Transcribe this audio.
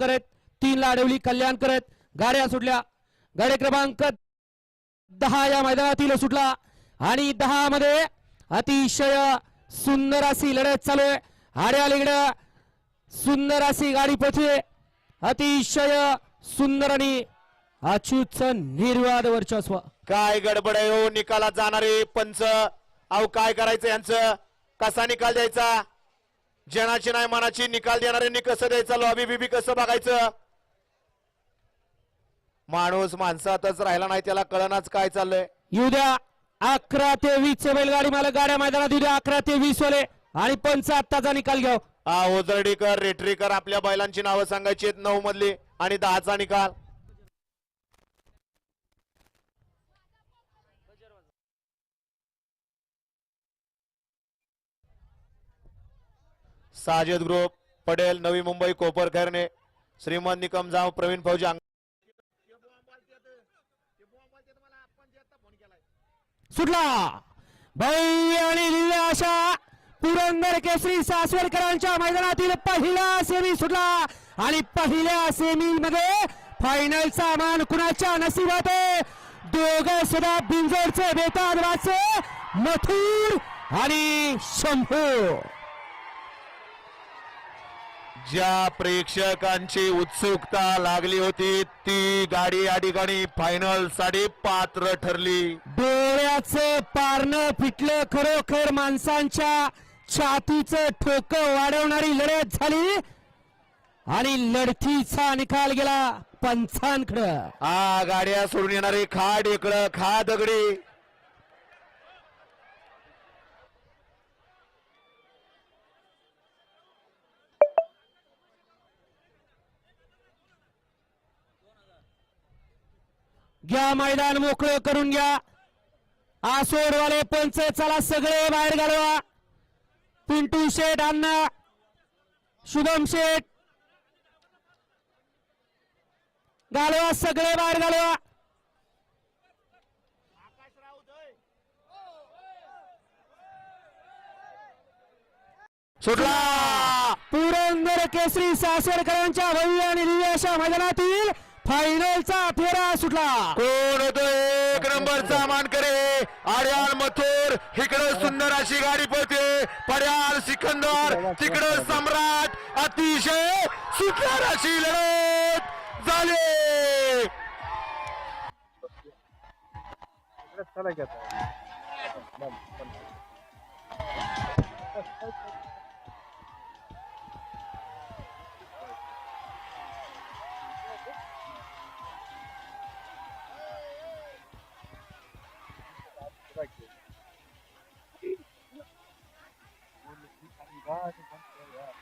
करत. तीनला अडवली कल्याण करत. गाड्या सुटल्या. गाडी क्रमांक दहा या मैदानातील सुटला. आणि दहा मध्ये अतिशय सुंदर अशी लढत चालू आहे. आड्या लिगड सुंदर अशी गाडी पळते अतिशय सुंदर आणि अच्युतचं निर्वाद वर्चस्व. काय गडबड आहे हो? निकालात जाणारे पंच. अहो काय करायचं यांचं? कसा निकाल द्यायचा? जनाची नाही मनाची निकाल देणाऱ्यांनी कसं द्यायचं लॉबी बिबी कसं बघायचं? माणूस माणसातच राहिला नाही त्याला कळणाच काय चाललंय? येऊ द्या अकरा ते वीस चे बैलगाडी मला गाड्या मैदानात येऊ द्या अकरा ते वीस वाले. आणि पंच आत्ताचा निकाल घ्या ओझरडीकर रेटरीकर आपल्या बैलांची नावं सांगायची आहेत नऊ मधली आणि दहाचा निकाल. साजिद ग्रुप पटेल नवी मुंबई कोपर खैरने श्रीमंत निकम जाव प्रवीण फौजी सुटला. भाई आणि अशा पुरंदर केसरी सासवडकरांच्या मैदानातील पहिला सेमी सुटला. आणि पहिल्या सेमी मध्ये फायनलचा मान कुणाच्या नशिबात आहे? दोघं सुद्धा बिंजोडचे बेताद वाचे मथुर आणि शंभू. ज्या प्रेक्षकांची उत्सुकता लागली होती ती गाडी या ठिकाणी फायनलसाठी पात्र ठरली. डोळ्याचं पारणं फिटलं खरोखर माणसांच्या छातीचं ठोकं वाढवणारी लढत झाली आणि लढतीचा निकाल गेला पंचांकडं. हा गाड्या सोडून येणारे खा ढेकळं खा दगडी घ्या मैदान मोकळं करून घ्या. आसोडवाले पंच चला सगळे बाहेर घालवा. पिंटू शेठ अण्णा शुभम शेठ. घालवा सगळे बाहेर घालवा. सुटला. पुरंदर केसरी सासवडकरांच्या भव्य आणि दिव्य अशा मैदानातील फायनलचा फेरा सुटला. कोण होतो एक नंबरचा मानकरे? आर्याल मथुर इकडं सुंदर अशी गाडी पळते. पड्याल सिकंदर तिकडं सम्राट अतिशय सुटणार अशी लढत झाले. चला God.